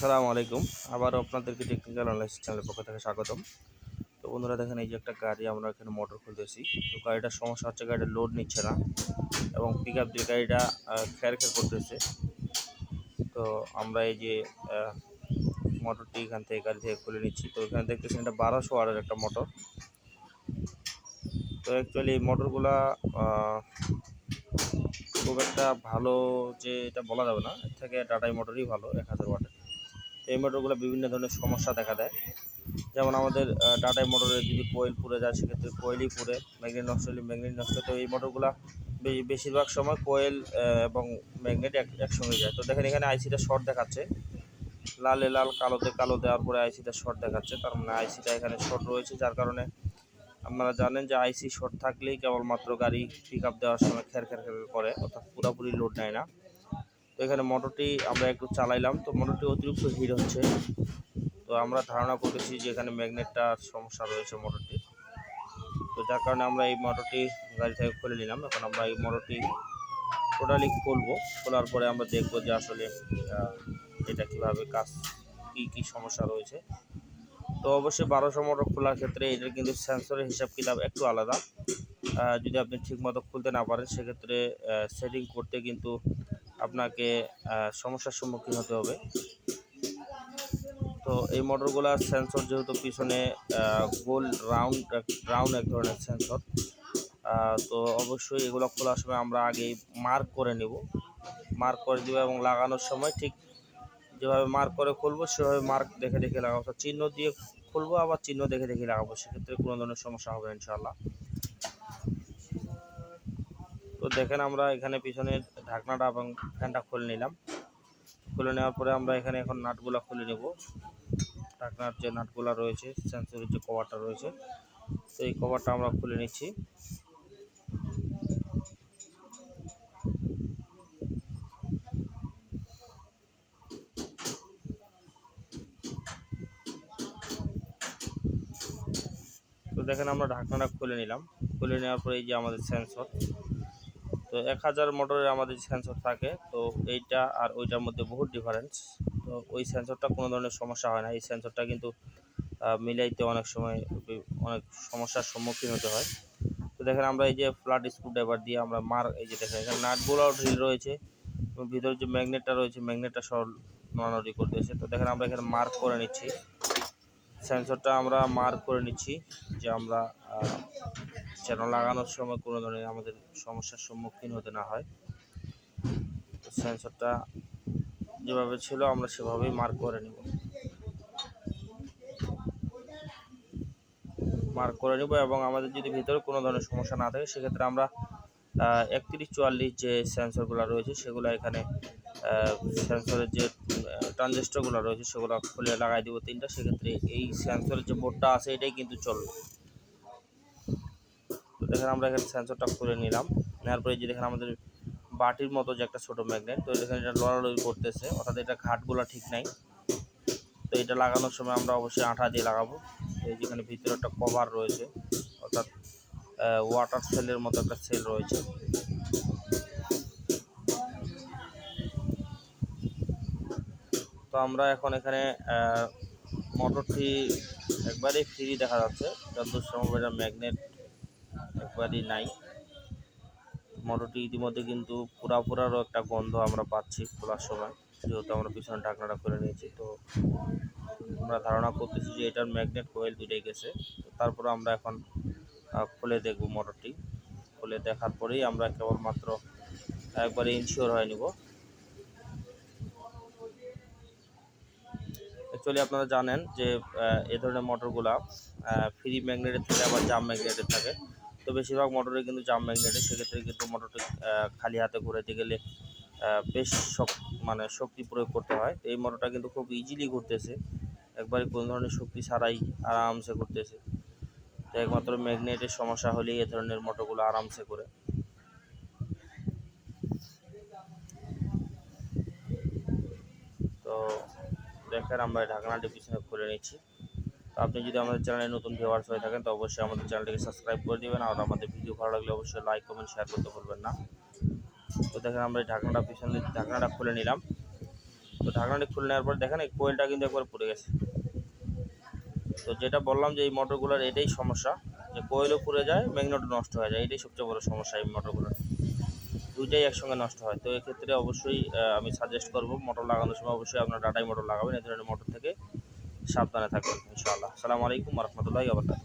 আসসালামু আলাইকুম। আবারও আপনাদেরকে টেকনিক্যাল অনলাইন চ্যানেলের পক্ষ থেকে স্বাগতম। তো বন্ধুরা দেখেন, এই যে একটা গাড়ি আমরা এখানে মোটর খুলতেছি। তো গাড়িটার সমস্যা হচ্ছে গাড়িটা লোড নিচ্ছে না এবং পিক আপ দিয়ে গাড়িটা খেয়ার খেয়ার করতেছে। তো আমরা এই যে মোটরটি এখান থেকে, গাড়ি থেকে খুলে নিচ্ছি। তো এখানে দেখতেছেন এটা বারোশো ওয়ার্ডের একটা মোটর তো অ্যাকচুয়ালি এই মোটরগুলা খুব একটা ভালো যে এটা বলা যাবে না। এর থেকে টাটাই মোটরই ভালো, এক হাজার ওয়াটের। এই মোটরগুলো বিভিন্ন ধরনের সমস্যা দেখা দেয়। যেমন আমাদের আহ, টাটাই মোটরে যদি কোয়েল পুড়ে যায় সেক্ষেত্রে কোয়েলই পুড়ে। ম্যাগনেট নষ্ট হলে ম্যাগনেট নষ্ট তো এই মোটরগুলো বেশিরভাগ সময় কোয়েল এবং ম্যাগনেট এক একসঙ্গে যায়। তো দেখেন এখানে আইসিটা শর্ট দেখাচ্ছে। লালে লাল কালোতে কালো দেওয়ার পরে আইসিটা শর্ট দেখাচ্ছে। তার মানে আইসিটা এখানে শর্ট রয়েছে যার কারণে আপনারা জানেন যে আইসি শর্ট থাকলেই কেবলমাত্র গাড়ি পিক আপ দেওয়ার সময় খের খের খের করে অর্থাৎ পুরোপুরি লোড নেয় না। তো এখানে মোটরটি আমরা একটু চালাইলাম। তো মোটরটি অতিরিক্ত হিট হচ্ছে। তো আমরা ধারণা করেছি যে এখানে ম্যাগনেটটার সমস্যা রয়েছে মোটরটির তো যার কারণে আমরা এই মোটরটি গাড়ি থেকে খুলে নিলাম। এখন আমরা এই মোটরটি টোটালি খুলবো। খোলার পরে আমরা দেখব যে আসলে এটা কীভাবে কাজ, কী কী সমস্যা রয়েছে। তো অবশ্যই বারোশো মোটর খোলার ক্ষেত্রে এটার কিন্তু সেন্সরের হিসাব কিতাব একটু আলাদা। যদি আপনি ঠিকমতো খুলতে না পারেন, সেক্ষেত্রে সেটিং করতে কিন্তু আপনাকে সমস্যার সম্মুখীন হতে হবে। তো এই মোটরগুলার সেন্সর যেহেতু পিছনে গোল রাউন্ড রাউন্ড এক ধরনের সেন্সর তো অবশ্যই এগুলো খোলার সময় আমরা আগেই মার্ক করে নেব। মার্ক করে দেবো এবং লাগানোর সময় ঠিক যেভাবে মার্ক করে খুলবো, সেভাবে মার্ক দেখে দেখে লাগাবো। চিহ্ন দিয়ে খুলবো, আবার চিহ্ন দেখে দেখে লাগাবো, সেক্ষেত্রে কোনো ধরনের সমস্যা হবে ইনশাল্লাহ তো দেখেন আমরা এখানে পিছনের ঢাকনাটা এবং ফ্যানটা খুলে নিলাম। খুলে নেওয়ার পরে আমরা এখানে এখন নাটগুলো খুলে নেব। ঢাকনার যে নাটগুলো রয়েছে সেন্সরের যে কভারটা রয়েছে, তো এই কভারটা আমরা খুলে নিচ্ছি। তো দেখেন আমরা ঢাকনাটা খুলে নিলাম। খুলে নেওয়ার পরে এই যে আমাদের সেন্সর তো এক হাজার মোটরের আমাদের সেন্সর থাকে, তো এইটা আর ওইটার মধ্যে বহুত ডিফারেন্স তো ওই সেন্সরটা কোনো ধরনের সমস্যা হয় না। এই সেন্সরটা কিন্তু মিলাইতে অনেক সময়, অনেক সমস্যার সম্মুখীন হতে হয়। তো দেখেন আমরা এই যে ফ্ল্যাট স্ক্রুড্রাইভার দিয়ে আমরা মার, এই যে দেখেন এখানে নাটগুলোও ঢিল রয়েছে ভিতরে যে ম্যাগনেটটা রয়েছে ম্যাগনেটটা সব নড়ানড়ি করতেছে তো দেখেন আমরা এখানে মার্ক করে নিচ্ছি। সেন্সরটা আমরা মার্ক করে নিচ্ছি যে আমরা যেন লাগানোর সময় কোনো ধরনের আমাদের সমস্যার সম্মুখীন হতে না হয়। সেন্সরটা যেভাবে ছিল আমরা সেভাবেই মার্ক করে নিব। মার্ক করে নিব এবং আমাদের যদি ভিতরে কোনো ধরনের সমস্যা না থাকে সেক্ষেত্রে আমরা একত্রিশ চুয়াল্লিশ যে সেন্সরগুলো রয়েছে সেগুলো এখানে সেন্সরের যে ট্রানজিস্টরগুলো রয়েছে সেগুলো খুলে লাগাই দিব তিনটা। সেক্ষেত্রে এই সেন্সরের যে বোর্ডটা আছে এটাই কিন্তু চলবে। দেখেন আমরা এখানে সেন্সরটা খুলে নিলাম। নেওয়ার পরে যে দেখেন আমাদের বাটির মতো যে একটা ছোট ম্যাগনেট তো এখানে এটা লড়ালড়ি করতেছে। অর্থাৎ এটা ঘাটগুলো ঠিক নাই। তো এটা লাগানোর সময় আমরা অবশ্যই আঠা দিয়ে লাগাবো। এই যেখানে ভিতরে একটা কভার রয়েছে। অর্থাৎ ওয়াটার সেলের মতো একটা সেল রয়েছে। তো আমরা এখন এখানে মোটরটি একবারেই ফ্রি দেখা যাচ্ছে। যতদূর সম্ভব এটা ম্যাগনেট একবারই নাই। মোটরটি ইতিমধ্যে কিন্তু পুরা পুরারও একটা গন্ধ আমরা পাচ্ছি খোলার সময়, যেহেতু আমরা পিছনে ঢাকনাটা খুলে নিয়েছি। তো আমরা ধারণা করতেছি যে এটার ম্যাগনেট কোয়েল দুটাই গেছে। তারপরে আমরা এখন খুলে দেখব মোটরটি খুলে দেখার পরেই আমরা কেবলমাত্র একবারে ইনশিওর হয়ে নিব। অ্যাকচুয়ালি আপনারা জানেন যে এ ধরনের মোটরগুলা ফ্রি ম্যাগনেটের থেকে আবার জাম ম্যাগনেটের থাকে। তো বেশিরভাগ মোটরে কিন্তু জাম ম্যাগনেটের সেক্ষেত্রে কিন্তু মোটরটি খালি হাতে ঘুরাইতে গেলে বেশ শক মানে শক্তি প্রয়োগ করতে হয়। এই মোটরটা কিন্তু খুব ইজিলি ঘুরতেছে। একবারে কোনো ধরনের শক্তি ছাড়াই আরামসে ঘুরতেছে। তো একমাত্র ম্যাগনেটের সমস্যা হলেই এ ধরনের মোটরগুলো আরামসে করে তো দেখেন, আমরা ঢাকনাটি পিছনে খুলে নিচ্ছি। আপনি যদি আমাদের চ্যানেলে নতুন ভিউয়ার্স হয়ে থাকেন, তো অবশ্যই আমাদের চ্যানেলটিকে সাবস্ক্রাইব করে দিবেন। আর আমাদের ভিডিও ভালো লাগলে অবশ্যই লাইক কমেন্ট শেয়ার করতে ভুলবেন না। তো দেখেন আমরা ঢাকনাটা পিছনে ঢাকনাটা খুলে নিলাম। তো ঢাকনাটি খুলে নেওয়ার পর দেখেন এই কোয়েলটা কিন্তু একবার পড়ে গেছে। তো যেটা বললাম যে এই মোটরগুলোর এটাই সমস্যা। যে কোয়েলও পুড়ে যায় ম্যাগনেটও নষ্ট হয়ে যায়। এটাই সবচেয়ে বড় সমস্যা এই মোটরগুলোর দুইটাই একসঙ্গে নষ্ট হয়। তো এক্ষেত্রে অবশ্যই আমি সাজেস্ট করব মোটর লাগানোর সময় অবশ্যই আপনার ডাটাই মোটর লাগাবেন। এই ধরনের মোটর থেকে সাবধানে থাকবেন ইনশাআল্লাহ। আসসালামু আলাইকুম রহমতুল্লাহ আবরকাত